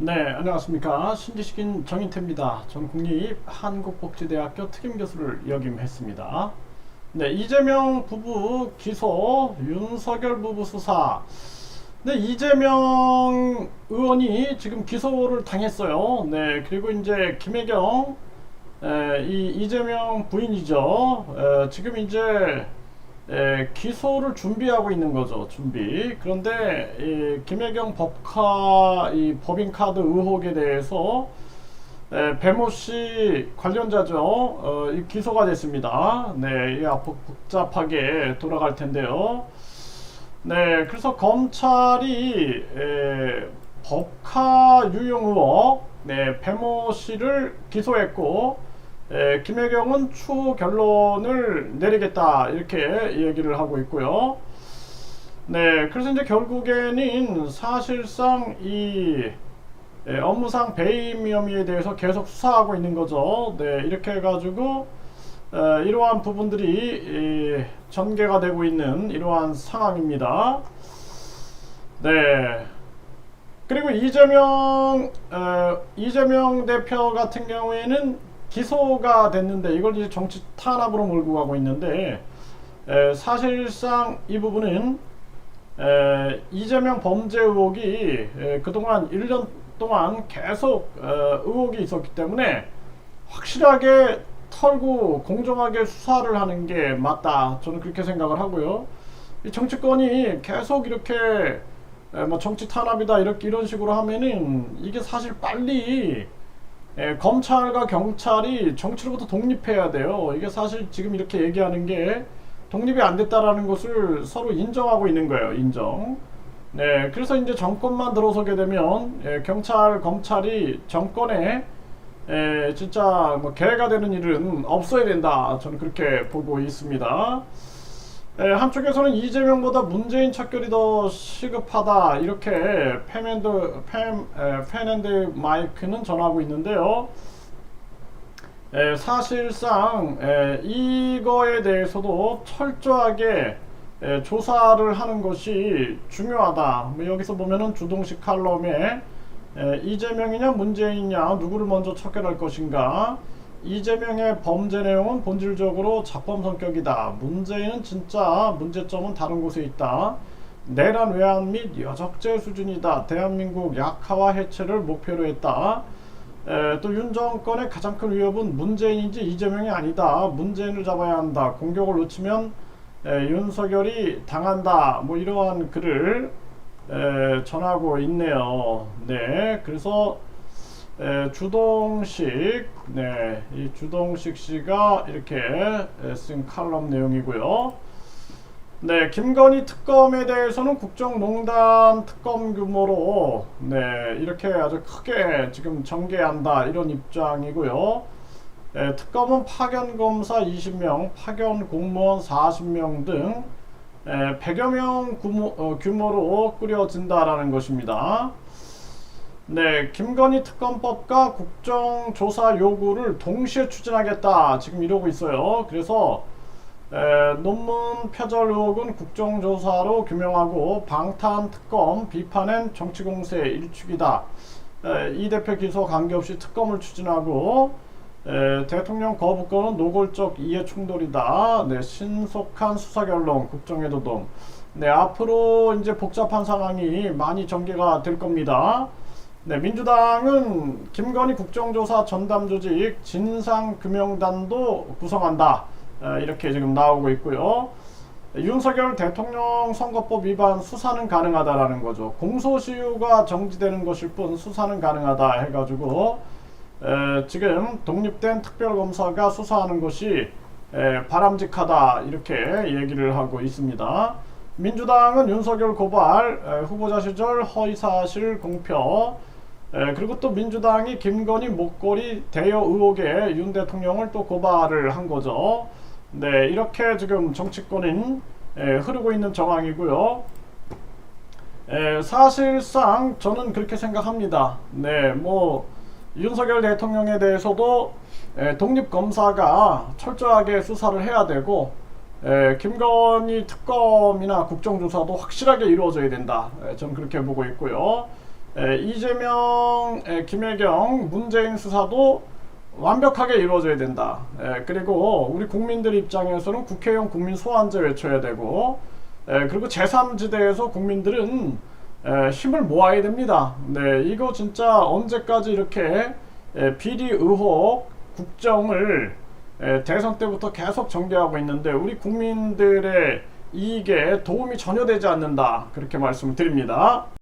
네, 안녕하십니까. 신지식인 정인태입니다. 전 국립 한국복지대학교 특임교수를 역임했습니다. 네, 이재명 부부 기소, 윤석열 부부 수사. 네, 이재명 의원이 지금 기소를 당했어요. 네, 그리고 이제 김혜경, 에, 이 이재명 부인이죠. 에, 지금 이제 에, 기소를 준비하고 있는 거죠. 준비. 그런데 이 김혜경 법카 이 법인카드 의혹에 대해서 에, 배모 씨 관련자죠. 어, 이 기소가 됐습니다. 네, 이 앞으로 복잡하게 돌아갈 텐데요. 네, 그래서 검찰이 에, 법카 유용 의혹, 네, 배모 씨를 기소했고, 에, 김혜경은 추후 결론을 내리겠다 이렇게 얘기를 하고 있고요. 네, 그래서 이제 결국에는 사실상 이 에, 업무상 배임 혐의에 대해서 계속 수사하고 있는 거죠. 네, 이렇게 해가지고 에, 이러한 부분들이 이, 전개가 되고 있는 이러한 상황입니다. 네. 그리고 이재명 어, 이재명 대표 같은 경우에는 기소가 됐는데 이걸 이제 정치 탄압으로 몰고 가고 있는데 에, 사실상 이 부분은 에, 이재명 범죄 의혹이 에, 그동안 1년 동안 계속 어, 의혹이 있었기 때문에 확실하게 털고 공정하게 수사를 하는 게 맞다. 저는 그렇게 생각을 하고요. 이 정치권이 계속 이렇게 에, 뭐 정치 탄압이다 이렇게 이런 식으로 하면은 이게 사실 빨리 에, 검찰과 경찰이 정치로부터 독립해야 돼요. 이게 사실 지금 이렇게 얘기하는 게 독립이 안 됐다라는 것을 서로 인정하고 있는 거예요. 인정. 네, 그래서 이제 정권만 들어서게 되면 에, 경찰, 검찰이 정권에 에, 진짜 뭐 개가 되는 일은 없어야 된다. 저는 그렇게 보고 있습니다. 에, 한쪽에서는 이재명보다 문재인 척결이 더 시급하다 이렇게 에, 팬앤드 마이크는 전하고 있는데요. 에, 사실상 에, 이거에 대해서도 철저하게 에, 조사를 하는 것이 중요하다. 뭐 여기서 보면은 주동식 칼럼에 에, 이재명이냐 문재인이냐 누구를 먼저 척결할 것인가 이재명의 범죄 내용은 본질적으로 자범 성격이다. 문재인은 진짜 문제점은 다른 곳에 있다. 내란 외환 및 여적죄 수준이다. 대한민국 약화와 해체를 목표로 했다. 에, 또 윤 정권의 가장 큰 위협은 문재인이지 이재명이 아니다. 문재인을 잡아야 한다. 공격을 놓치면 에, 윤석열이 당한다. 뭐 이러한 글을 에, 전하고 있네요. 네, 그래서 에, 주동식, 네, 이 주동식 씨가 이렇게 에, 쓴 칼럼 내용이고요. 네, 김건희 특검에 대해서는 국정농단 특검 규모로 네 이렇게 아주 크게 지금 전개한다 이런 입장이고요. 에, 특검은 파견 검사 20명, 파견 공무원 40명 등 에, 100여 명 규모, 어, 규모로 꾸려진다라는 것입니다. 네, 김건희 특검법과 국정조사 요구를 동시에 추진하겠다. 지금 이러고 있어요. 그래서 에, 논문 표절 의혹은 국정조사로 규명하고 방탄 특검 비판은 정치공세 일축이다. 에, 이 대표 기소 관계없이 특검을 추진하고 에, 대통령 거부권은 노골적 이해 충돌이다. 네, 신속한 수사 결론, 국정의 도동. 네, 앞으로 이제 복잡한 상황이 많이 전개가 될 겁니다. 네, 민주당은 김건희 국정조사 전담 조직 진상규명단도 구성한다. 에, 이렇게 지금 나오고 있고요. 윤석열 대통령 선거법 위반 수사는 가능하다라는 거죠. 공소시효가 정지되는 것일 뿐 수사는 가능하다 해가지고 에, 지금 독립된 특별검사가 수사하는 것이 에, 바람직하다 이렇게 얘기를 하고 있습니다. 민주당은 윤석열 고발, 에, 후보자 시절 허위사실 공표, 에, 그리고 또 민주당이 김건희 목걸이 대여 의혹에 윤 대통령을 또 고발을 한 거죠. 네, 이렇게 지금 정치권인 에, 흐르고 있는 정황이고요. 에, 사실상 저는 그렇게 생각합니다. 네, 뭐 윤석열 대통령에 대해서도 에, 독립 검사가 철저하게 수사를 해야 되고 에, 김건희 특검이나 국정조사도 확실하게 이루어져야 된다. 에, 저는 그렇게 보고 있고요. 에, 이재명, 에, 김혜경, 문재인 수사도 완벽하게 이루어져야 된다. 에, 그리고 우리 국민들 입장에서는 국회의원 국민 소환제 외쳐야 되고, 에, 그리고 제3지대에서 국민들은 에, 힘을 모아야 됩니다. 네, 이거 진짜 언제까지 이렇게 에, 비리 의혹 국정을 에, 대선 때부터 계속 전개하고 있는데 우리 국민들의 이익에 도움이 전혀 되지 않는다. 그렇게 말씀드립니다.